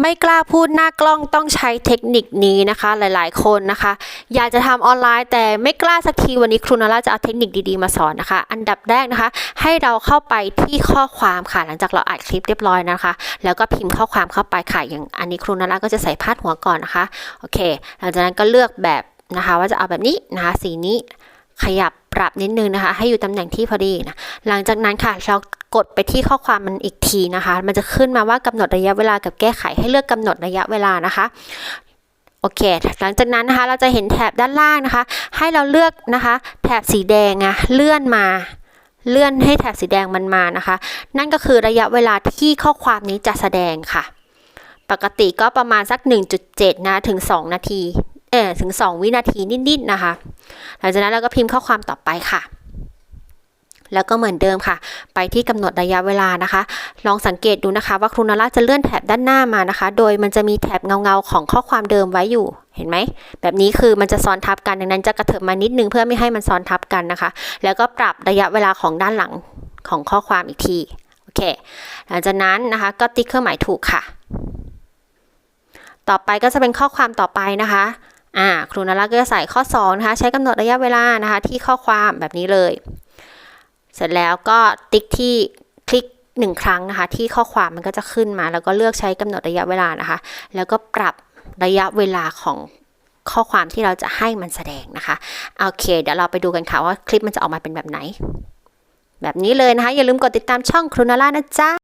ไม่กล้าพูดหน้ากล้องต้องใช้เทคนิคนี้นะคะ หลายๆ คนนะคะ อยากจะทำออนไลน์ แต่ไม่กล้าสักทีวันนี้ครูนาราจะเอาเทคนิคดีๆมาสอนนะคะ อันดับแรกนะคะ ให้เราเข้าไปที่ข้อความค่ะ หลังจากเราอัดคลิปเรียบร้อยนะคะ แล้วก็พิมพ์ข้อความเข้าไปค่ะอย่างอันนี้ครูนาราก็จะใส่พาดหัวก่อนนะคะโอเค หลังจากนั้นก็เลือกแบบนะคะ ว่าจะเอาแบบนี้นะคะ สีนี้ขยับปรับนิดนึงนะคะ ให้อยู่ตำแหน่งที่พอดีนะ หลังจากนั้นค่ะเรากดไปที่ข้อความมันอีกทีนะคะ มันจะขึ้นมาว่ากำหนดระยะเวลากับแก้ไขให้เลือกกำหนดระยะเวลานะคะโอเค หลังจากนั้นนะคะ เราจะเห็นแถบด้านล่างนะคะ ให้เราเลือกนะคะ แถบสีแดงอะเลื่อนมา เลื่อนให้แถบสีแดงมันมานะคะ นั่นก็คือระยะเวลาที่ข้อความนี้จะแสดงค่ะ ปกติก็ประมาณสัก 1.7 นะ ถึง 2 นาที เออถึง 2 วินาทีนิดๆนะคะ หลังจากนั้นเราก็พิมพ์ข้อความต่อไปค่ะ แล้วก็เหมือนเดิมค่ะ ไปที่กำหนดระยะเวลานะคะ ลองสังเกตดูนะคะ ว่าครูนาร่าจะเลื่อนแถบด้านหน้ามานะคะ โดยมันจะมีแถบเงาๆของข้อความเดิมไว้อยู่เห็นไหม แบบนี้คือมันจะซ้อนทับกันดังนั้นจะกระเถิบมานิดนึงเพื่อไม่ให้มันซ้อนทับกันนะคะ แล้วก็ปรับระยะเวลาของด้านหลังของข้อความอีกทีโอเคหลังจากนั้นนะคะก็ติ๊กเครื่องหมายถูกค่ะ ต่อไปก็จะเป็นข้อความต่อไปนะคะอ่าครูนาราก็จะใส่ข้อ2นะคะใช้กำหนดระยะเวลานะคะ ที่ข้อความแบบนี้เลย เสร็จแล้วก็ติ๊กที่คลิกหนึ่งครั้งนะคะ ที่ข้อความมันก็จะขึ้นมา แล้วก็เลือกใช้กำหนดระยะเวลานะคะ แล้วก็ปรับระยะเวลาของข้อความที่เราจะให้มันแสดงนะคะโอเค เดี๋ยวเราไปดูกันค่ะว่าคลิปมันจะออกมาเป็นแบบไหน แบบนี้เลยนะคะ อย่าลืมกดติดตามช่องครูนาล่านะจ๊ะ